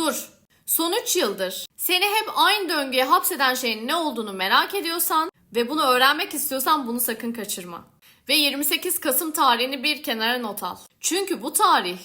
Dur. Son 3 yıldır seni hep aynı döngüye hapseden şeyin ne olduğunu merak ediyorsan ve bunu öğrenmek istiyorsan bunu sakın kaçırma. Ve 28 Kasım tarihini bir kenara not al. Çünkü bu tarih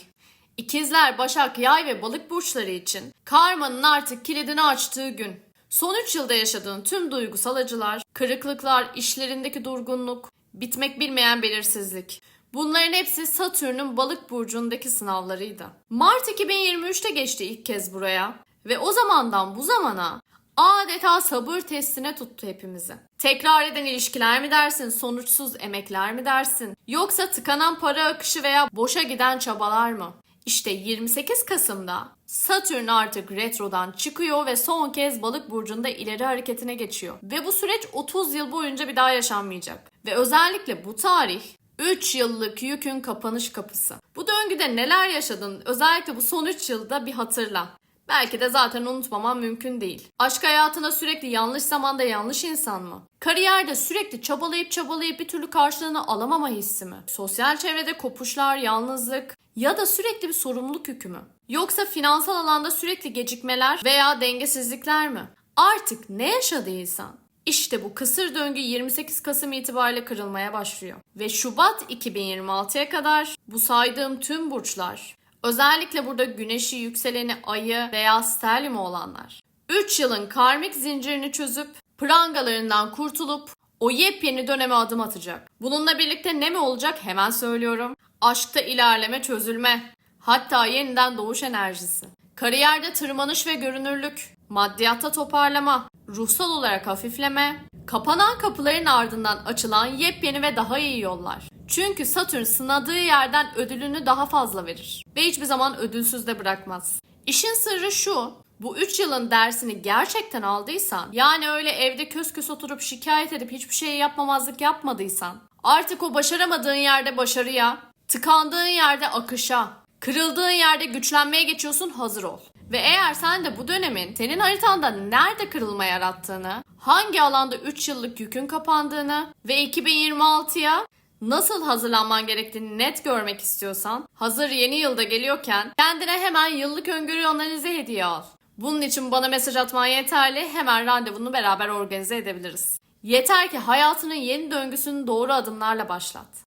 İkizler, Başak, Yay ve Balık burçları için karmanın artık kilidini açtığı gün. Son 3 yılda yaşadığın tüm duygusal acılar, kırıklıklar, işlerindeki durgunluk, bitmek bilmeyen belirsizlik. Bunların hepsi Satürn'ün Balık burcundaki sınavlarıydı. Mart 2023'te geçti ilk kez buraya ve o zamandan bu zamana adeta sabır testine tuttu hepimizi. Tekrar eden ilişkiler mi dersin, sonuçsuz emekler mi dersin, yoksa tıkanan para akışı veya boşa giden çabalar mı? İşte 28 Kasım'da Satürn artık retrodan çıkıyor ve son kez balık burcunda ileri hareketine geçiyor. Ve bu süreç 30 yıl boyunca bir daha yaşanmayacak. Ve özellikle bu tarih 3 yıllık yükün kapanış kapısı. Bu döngüde neler yaşadın özellikle bu son 3 yılda bir hatırla. Belki de zaten unutmaman mümkün değil. Aşk hayatına sürekli yanlış zamanda yanlış insan mı? Kariyerde sürekli çabalayıp çabalayıp bir türlü karşılığını alamama hissi mi? Sosyal çevrede kopuşlar, yalnızlık ya da sürekli bir sorumluluk yükü mü? Yoksa finansal alanda sürekli gecikmeler veya dengesizlikler mi? Artık ne yaşadıysan işte bu kısır döngü 28 Kasım itibariyle kırılmaya başlıyor. Ve Şubat 2026'ya kadar bu saydığım tüm burçlar Özellikle burada güneşi, yükseleni, ayı veya sterlimi olanlar. 3 yılın karmik zincirini çözüp prangalarından kurtulup o yepyeni döneme adım atacak. Bununla birlikte ne mi olacak hemen söylüyorum. Aşkta ilerleme, çözülme. Hatta yeniden doğuş enerjisi. Kariyerde tırmanış ve görünürlük. Maddiyatta toparlama. Ruhsal olarak hafifleme. Kapanan kapıların ardından açılan yepyeni ve daha iyi yollar. Çünkü Satürn sınadığı yerden ödülünü daha fazla verir. Ve hiçbir zaman ödülsüz de bırakmaz. İşin sırrı şu. Bu 3 yılın dersini gerçekten aldıysan, yani öyle evde kös kös oturup şikayet edip hiçbir şey yapmamazlık yapmadıysan, artık o başaramadığın yerde başarıya, tıkandığın yerde akışa, kırıldığın yerde güçlenmeye geçiyorsun hazır ol. Ve eğer sen de bu dönemin senin haritanda nerede kırılma yarattığını, hangi alanda 3 yıllık yükün kapandığını ve 2026'ya nasıl hazırlanman gerektiğini net görmek istiyorsan, hazır yeni yılda geliyorken kendine hemen yıllık öngörü analizi hediye al. Bunun için bana mesaj atman yeterli, hemen randevunu beraber organize edebiliriz. Yeter ki hayatının yeni döngüsünü doğru adımlarla başlat.